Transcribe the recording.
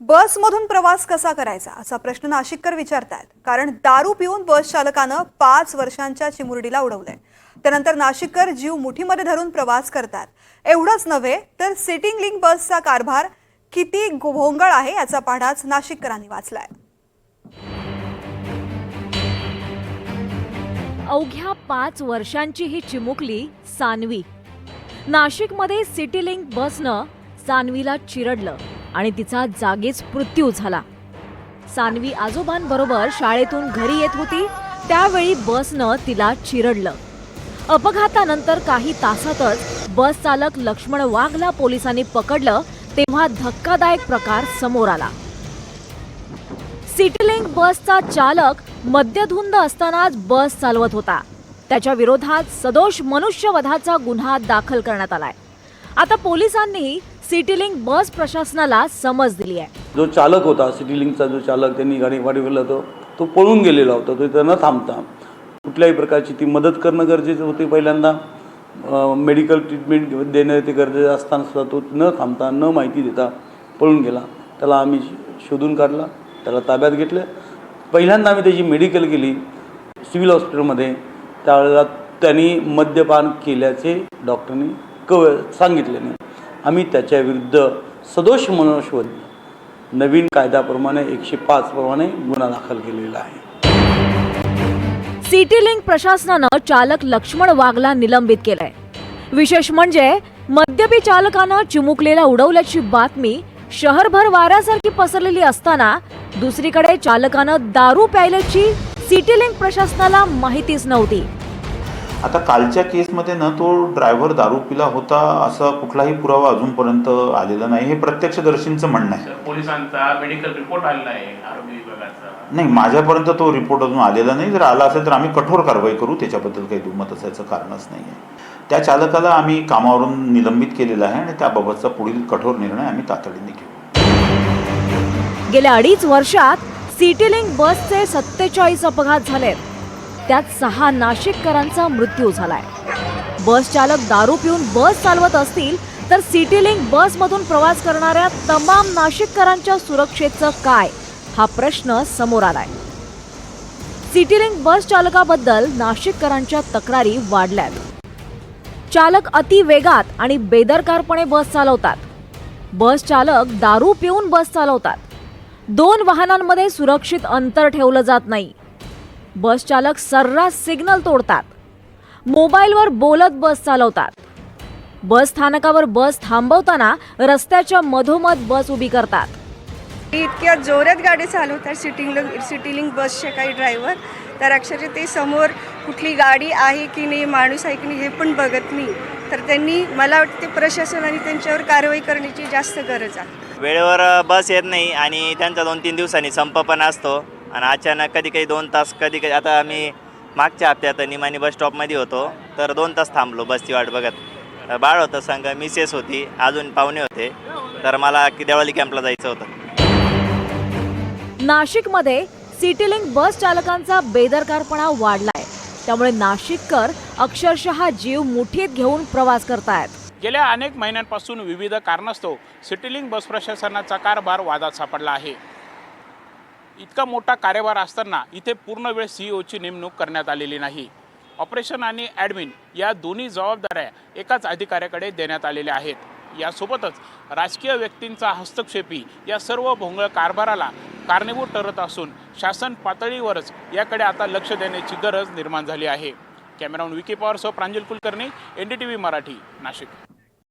बसमधून प्रवास कसा करायचा असा प्रश्न नाशिककर विचारतायत. कारण दारू पिऊन बस चालकानं पाच वर्षांच्या चिमुरडीला उडवलंय. त्यानंतर नाशिककर जीव मुठीमध्ये धरून प्रवास करतात. एवढंच नव्हे तर सिटिंग लिंक बसचा कारभार किती भोंगळ आहे याचा पाढाच नाशिककरांनी वाचलाय. अवघ्या पाच वर्षांची ही चिमुकली सानवी. नाशिकमध्ये सिटी लिंक बसनं सानवीला चिरडलं. आणि तिचा जागीच मृत्यू झाला. सानवी आजोबांबरोबर शाळेतून घरी येत होती त्यावेळी बसनं तिला चिरडलं. अपघातानंतर काही तासातच बस चालक लक्ष्मण वाघला पोलिसांनी पकडलं तेव्हा धक्कादायक प्रकार समोर आला. सिटीलिंक बसचा चालक मद्यधुंद असतानाच बस चालवत होता. त्याच्या विरोधात सदोष मनुष्यवधाचा गुन्हा दाखल करण्यात आलाय. आता पोलिसांनी सिटीलिंक बस प्रशासनाला समज दिली आहे. जो चालक होता सिटी लिंकचा जो चालक त्यांनी गाडी वाढविला तो तो पळून गेलेला होता तो इथं न थांबता. कुठल्याही प्रकारची ती मदत करणं गरजेचं होते पहिल्यांदा. मेडिकल ट्रीटमेंट देणं ते गरजेचं असताना सुद्धा तो न थांबता न माहिती देता पळून गेला. त्याला आम्ही शोधून काढला त्याला ताब्यात घेतलं. पहिल्यांदा आम्ही त्याची मेडिकल केली सिव्हिल हॉस्पिटलमध्ये त्यावेळेला त्यांनी मद्यपान केल्याचे डॉक्टरनी कव नाही आम्ही त्याच्याविरुद्ध सदोष मनुष्यवध नवीन कायद्याप्रमाणे एकशे पाच प्रमाणे गुन्हा दाखल केलेला आहे. सिटी लिंक प्रशासनानं चालक लक्ष्मण वाघला निलंबित केलंय. विशेष म्हणजे मद्यपी चालकानं चिमुकलेला उडवल्याची बातमी शहरभर वाऱ्यासारखी पसरलेली असताना दुसरीकडे चालकानं दारू प्यायल्याची सिटी लिंक प्रशासनाला माहितीच नव्हती. आता कालच्या केसमध्ये ना तो ड्रायव्हर दारू पिला होता असा कुठलाही पुरावा अजूनपर्यंत आलेला नाही. हे प्रत्यक्षदर्शींचं म्हणणं आहे. पोलिसांचा मेडिकल रिपोर्ट आलेला आहे आरोग्य विभागाचा. नाही माझ्यापर्यंत तो रिपोर्ट अजून आलेला नाही. जर आला असेल तर आम्ही कठोर कारवाई करू. त्याच्याबद्दल काही दुमत असायचं कारणच नाही आहे. त्या चालकाला आम्ही कामावरून निलंबित केलेलं आहे आणि त्याबाबतचा पुढील कठोर निर्णय आम्ही तातडीने घेऊ. गेल्या अडीच वर्षात सिटी लिंक बसचे सत्तेचाळीस अपघात झालेत. त्यात सहा नाशिककरांचा मृत्यू झालाय. बस चालक दारू पिऊन बस चालवत असतील तर सिटी लिंक बसमधून प्रवास करणाऱ्या तमाम नाशिककरांच्या सुरक्षेचं काय? हा प्रश्न समोर आलाय. सिटी लिंक बस चालकाबद्दल नाशिककरांच्या तक्रारी वाढल्यात. चालक अति वेगात आणि बेदरकारपणे बस चालवतात. बस चालक दारू पिऊन बस चालवतात. दोन वाहनांमध्ये सुरक्षित अंतर ठेवलं जात नाही. बस चालक सर्रास सिग्नल तोडतात. मोबाईलवर बोलत बस चालवतात. बस स्थानकावर बस थांबवताना रस्त्याच्या मधोमध बस उभी करतात. इतक्या जोरात गाडी चालवतात सिटिंग सिटिलिंग बसचे काही ड्रायव्हर. तर अक्षरशः ते समोर कुठली गाडी आहे की नाही माणूस आहे की नाही हे पण बघत नाही. तर त्यांनी मला वाटते प्रशासनाने त्यांच्यावर कारवाई करण्याची जास्त गरज आहे. वेळेवर बस येत नाही आणि त्यांचा दोन तीन दिवसांनी संप पण असतो. आणि अचानक कधी काही दोन तास कधी कधी आता आम्ही मागच्या हप्त्यात निमानी बस स्टॉपमध्ये होतो तर दोन तास थांबलो बसची वाट बघत. बाळ होतं संघ मिसेस होती अजून पाहुणे होते तर मला की देवळाली कॅम्पला जायचं होतं. नाशिकमध्ये सिटीलिंक बस चालकांचा बेदरकारपणा वाढलाय. त्यामुळे नाशिककर अक्षरशः जीव मुठीत घेऊन प्रवास करतायत. गेल्या अनेक महिन्यांपासून विविध कारणास्तव सिटिलिंग बस प्रशासनाचा कारभार वादात सापडला आहे. इतका मोठा कार्यभार असताना इथे पूर्ण वेळ सीईओची नेमणूक करण्यात आलेली नाही. ऑपरेशन आणि ॲडमिन या दोन्ही जबाबदाऱ्या एकाच अधिकाऱ्याकडे देण्यात आलेल्या आहेत. यासोबतच राजकीय व्यक्तींचा हस्तक्षेपी या सर्व भोंगळ कारभाराला कारणीभूत ठरत असून शासन पातळीवरच याकडे आता लक्ष देण्याची गरज निर्माण झाली आहे. Cameraman Vicky पवारसह Pranjal Kulkarni N D T V Marathi Nashik.